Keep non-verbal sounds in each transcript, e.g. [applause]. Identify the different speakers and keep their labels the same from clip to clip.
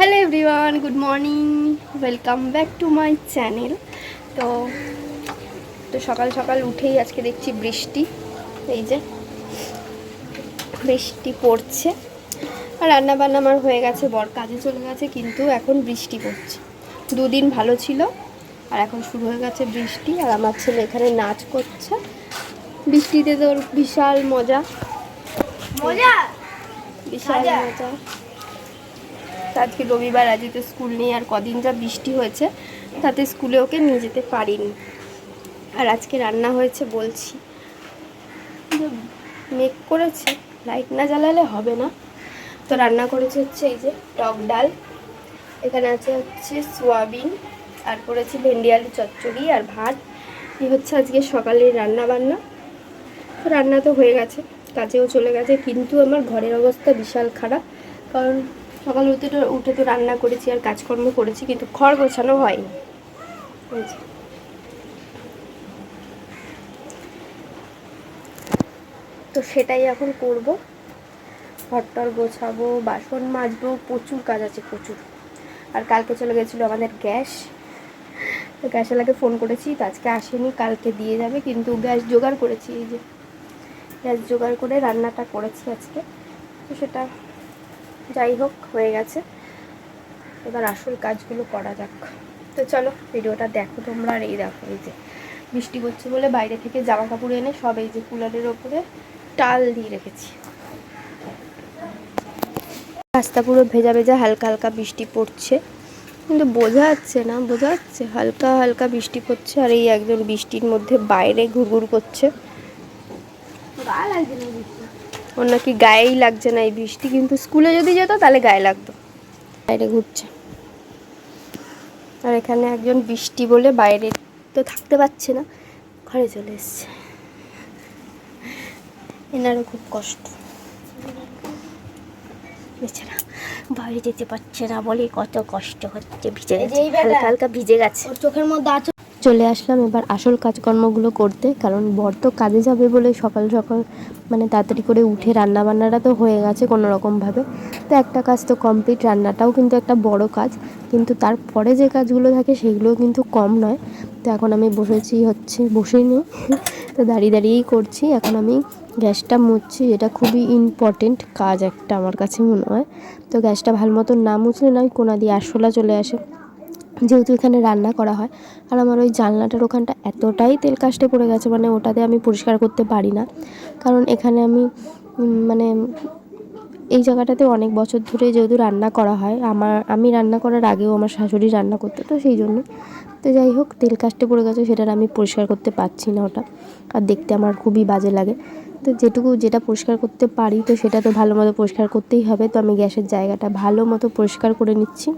Speaker 1: Hello everyone good morning welcome back to my channel. তো তো সকাল সকাল উঠেই আজকে দেখছি বৃষ্টি এই যে বৃষ্টি পড়ছে। আর রান্না বান্না আমার হয়ে গেছে বর কাজে চলে গেছে কিন্তু এখন বৃষ্টি পড়ছে। দুদিন ভালো ছিল আর এখন শুরু হয়ে গেছে বৃষ্টি আর আমার ছেলে এখানে নাচ করছে। বৃষ্টিতে তোর বিশাল মজা।
Speaker 2: মজা?
Speaker 1: বিশাল
Speaker 2: মজা।
Speaker 1: আজকে রবিবার আজকে তো স্কুল নেই, আর কদিন যা বৃষ্টি হয়েছে, তাতে স্কুলে ওকে নিয়ে যেতে পারিনি। আর আজকে রান্না হয়েছে বলছি। মেঘ করেছে, লাইট না জ্বালালে হবে না। তো রান্না করেছে হচ্ছে এই যে টক ডাল। এখানে আছে হচ্ছে সোয়াবিন, আর করেছি ভেন্ডি, আলু, চচ্চড়ি, আর ভাত। এই হচ্ছে আজকে সকালের রান্না বান্না তো রান্না তো হয়ে গেছে, কাজেও চলে গেছে, কিন্তু আমার ঘরের অবস্থা বিশাল খারাপ। কারণ সকাল উঠে তো উঠে তো রান্না করেছি আর কাজকর্ম করেছি, কিন্তু খড় গোছানো হয়নি। তো সেটাই এখন করব। ঘরটর গোছাবো, বাসন মাজবো, প্রচুর কাজ আছে, প্রচুর। আর কালকে চলে গেছিল আমাদের গ্যাস। গ্যাসওয়ালাকে ফোন করেছি, তো আজকে আসেনি, কালকে দিয়ে যাবে, কিন্তু গ্যাস জোগাড় করেছি, এই যে। গ্যাস জোগাড় করে রান্নাটা করেছি আজকে। তো সেটা যাই হোক, হয়ে গেছে। এবার আসল কাজগুলো করা যাক। তো চলো, ভিডিওটা দেখো তোমরা আর এই দেখো, এই যে বৃষ্টি করছে বলে বাইরে থেকে জামা কাপড় এনে সব এই যে কুলারের ওপরে টাল দিয়ে রেখেছি। রাস্তা পুরো ভেজা ভেজা, হালকা হালকা বৃষ্টি পড়ছে। কিন্তু বোঝা যাচ্ছে না, বোঝা যাচ্ছে হালকা হালকা বৃষ্টি পড়ছে আর এই একজন বৃষ্টির মধ্যে বাইরে ঘুরঘুর করছে।
Speaker 2: গা লাগছে না বৃষ্টি
Speaker 1: ওর নাকি গায়েই লাগছে না এই বৃষ্টি কিন্তু স্কুলে যদি যেত তাহলে গায়ে লাগতো। বাইরে ঘুরছে। আর এখানে একজন বৃষ্টি বলে বাইরে তো থাকতে পারছে না ঘরে চলে এসছে। এনারও খুব কষ্ট। বেচারা বাইরে যেতে পারছে না বলে কত কষ্ট হচ্ছে ভিজে গেছে। হালকা হালকা ভিজে গেছে।
Speaker 2: চোখের মধ্যে আছে
Speaker 1: চলে আসলাম এবার আসল কাজকর্মগুলো করতে, কারণ বর তো কাজে যাবে বলে সকাল সকাল মানে তাড়াতাড়ি করে উঠে রান্না বান্নাটা তো হয়ে গেছে কোনো রকমভাবে তো একটা কাজ তো কমপ্লিট রান্নাটাও কিন্তু একটা বড় কাজ, কিন্তু তারপরে যে কাজগুলো থাকে সেগুলোও কিন্তু কম নয়। তো এখন আমি বসেছি হচ্ছে বসেই নেই [laughs] তো দাঁড়িয়ে দাঁড়িয়েই করছি। এখন আমি গ্যাসটা মুছছি, যেটা খুবই ইম্পর্টেন্ট কাজ একটা আমার কাছে মনে হয়। তো গ্যাসটা ভালো মতো না মুছলে নয়, কোনা দিয়ে আরশোলা চলে আসে। যেহেতু এখানে রান্না করা হয়, আর আমার ওই জানলাটার ওখানটা এতটাই তেল কাস্টে পড়ে গেছে মানে ওটাতে আমি পরিষ্কার করতে পারি না। কারণ এখানে আমি মানে এই জায়গাটাতে অনেক বছর ধরে যেহেতু রান্না করা হয়, আমার, আমি রান্না করার আগেও আমার শাশুড়ি রান্না করতো, তো সেই জন্য। তো যাই হোক, তেল কাস্টে পড়ে গেছে সেটা আর আমি পরিষ্কার করতে পারছি না ওটা, আর দেখতে আমার খুবই বাজে লাগে। তো যেটুকু যেটা পরিষ্কার করতে পারি, তো সেটা তো ভালো মতো পরিষ্কার করতেই হবে। তো আমি গ্যাসের জায়গাটা ভালো মতো পরিষ্কার করে নিচ্ছি।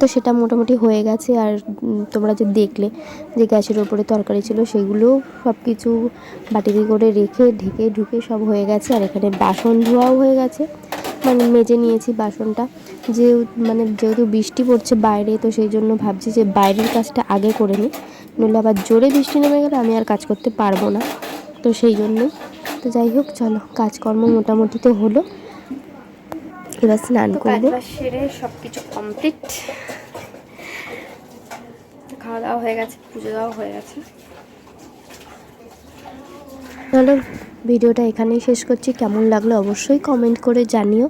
Speaker 1: তো সেটা মোটামুটি হয়ে গেছে। আর তোমরা যে দেখলে যে গ্যাসের ওপরে তরকারি ছিল, সেগুলো সব কিছু বাটিতে করে রেখে, ঢেকে, ঢুকে সব হয়ে গেছে। আর এখানে বাসন ধোয়াও হয়ে গেছে। মানে মেজে নিয়েছি বাসনটা। যে মানে যেহেতু বৃষ্টি পড়ছে বাইরে, তো সেই জন্য ভাবছি যে বাইরের কাজটা আগে করে নিই। নইলে আবার জোরে বৃষ্টি নেমে গেলে আমি আর কাজ করতে পারব না। তো সেই জন্যই। তো যাই হোক, চলো, কাজকর্ম মোটামুটি তো হলো। এবার স্নান করব। সেরে সব কিছু কমপ্লিট খাওয়া দাওয়া হয়ে গেছে পুজো দেওয়া হয়ে গেছে। চলো ভিডিওটা এখানেই শেষ করছি। কেমন লাগল অবশ্যই কমেন্ট করে জানিও।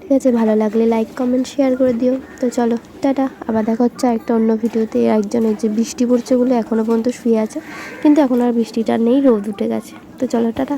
Speaker 1: ঠিক আছে ভালো লাগলে লাইক কমেন্ট শেয়ার করে দিও। তো চলো টাটা। আবার দেখা হচ্ছে একটা অন্য ভিডিওতে। একজনের যে বৃষ্টি পড়ছে বলে এখনও পর্যন্ত শুয়ে আছে। কিন্তু এখন আর বৃষ্টিটা নেই রোদ উঠে গেছে। তো চলো টাটা।